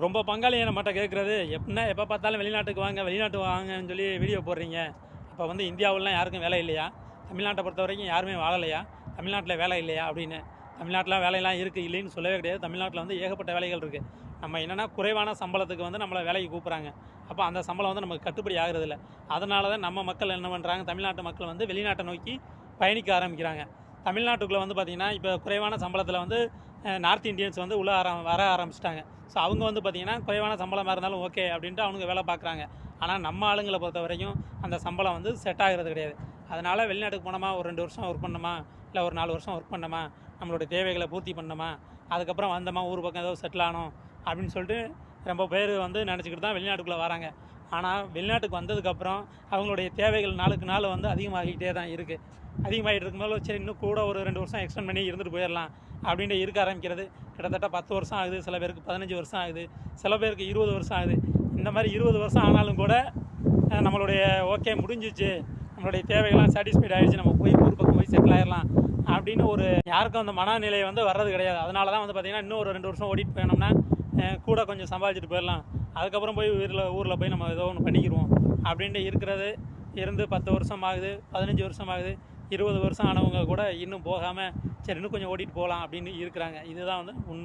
ரொம்ப பங்காளி நம்மகிட்ட கேட்குறது எப்படின்னா எப்போ பார்த்தாலும் வெளிநாட்டுக்கு வாங்க வெளிநாட்டுக்கு வாங்கன்னு சொல்லி வீடியோ போடுறீங்க. இப்போ வந்து இந்தியாவிலலாம் யாருக்கும் வேலை இல்லையா? தமிழ்நாட்டை பொறுத்த வரைக்கும் யாருமே வாழலையா? தமிழ்நாட்டில் வேலை இல்லையா அப்படின்னு. தமிழ்நாட்டில் வேலையெல்லாம் இருக்குது இல்லைன்னு சொல்லவே கிடையாது. தமிழ்நாட்டில் வந்து ஏகப்பட்ட வேலைகள் இருக்குது நம்ம என்னென்னா குறைவான சம்பளத்துக்கு வந்து நம்மளை வேலைக்கு கூப்பிட்றாங்க. அப்போ அந்த சம்பளம் வந்து நமக்கு கட்டுப்படி ஆகிறது இல்லை அதனால தான் நம்ம மக்கள் என்ன பண்ணுறாங்க தமிழ்நாட்டு மக்கள் வந்து வெளிநாட்டை நோக்கி பயணிக்க ஆரம்பிக்கிறாங்க. தமிழ்நாட்டுக்குள்ளே வந்து பார்த்திங்கன்னா இப்போ குறைவான சம்பளத்தில் வந்து நார்த் இந்தியன்ஸ் வந்து உள்ள ஆரம் வர ஆரம்பிச்சிட்டாங்க. ஸோ அவங்க வந்து பார்த்திங்கன்னா குறைவான சம்பளமாக இருந்தாலும் ஓகே அப்படின்ட்டு அவங்க வேலை பார்க்குறாங்க ஆனால் நம்ம ஆளுங்களை பொறுத்த வரைக்கும் அந்த சம்பளம் வந்து செட் ஆகிறது கிடையாது. அதனால் வெளிநாட்டுக்கு போனோமா ஒரு ரெண்டு வருஷம் ஒர்க் பண்ணோமா இல்லை ஒரு நாலு வருஷம் ஒர்க் பண்ணோமா நம்மளோட தேவைகளை பூர்த்தி பண்ணோமா அதுக்கப்புறம் வந்தோமா ஊர் பக்கம் ஏதோ செட்டில் ஆனோம் அப்படின்னு சொல்லிட்டு ரொம்ப பேர் வந்து நினச்சிக்கிட்டு தான் வெளிநாட்டுக்குள்ளே வராங்க. ஆனால் வெளிநாட்டுக்கு வந்ததுக்கப்புறம் அவங்களுடைய தேவைகள் நாளுக்கு நாள் வந்து அதிகமாகிக்கிட்டே தான் இருக்குது அதிகமாகிட்டு இருக்கும்போது சரி இன்னும் கூட ஒரு ரெண்டு வருஷம் எக்ஸ்டெண்ட் பண்ணி இருந்துட்டு போயிடலாம் அப்படின்ட்டு இருக்க ஆரம்பிக்கிறது. கிட்டத்தட்ட பத்து வருஷம் ஆகுது சில பேருக்கு பதினஞ்சு வருஷம் ஆகுது சில பேருக்கு இருபது வருஷம் ஆகுது. இந்த மாதிரி இருபது வருஷம் ஆனாலும் கூட நம்மளுடைய ஓகே முடிஞ்சிச்சு. நம்மளுடைய தேவைகள்லாம் சாட்டிஸ்ஃபைட் ஆகிடுச்சு நம்ம போய் ஊர் பக்கம் போய் செட்டில் ஆயிடலாம் அப்படின்னு ஒரு யாருக்கும் அந்த மனநிலை வந்து வர்றது கிடையாது. அதனால தான் வந்து பார்த்திங்கன்னா இன்னும் ஒரு ரெண்டு வருஷம் ஓடிட்டு போனோம்னா கூட கொஞ்சம் சம்பாதிச்சுட்டு போயிடலாம். அதுக்கப்புறம் போய் ஊரில் ஊரில் போய் நம்ம ஏதோ ஒன்று பண்ணிக்கிடுவோம் அப்படின்ட்டு இருக்கிறது இருந்து பத்து வருஷம் ஆகுது பதினஞ்சு வருஷம் ஆகுது இருபது வருஷம் ஆனவங்க கூட இன்னும் போகாமல் சரி இன்னும் கொஞ்சம் ஓட்டிகிட்டு போகலாம் அப்படின்னு இருக்கிறாங்க. இதுதான் வந்து உண்மை.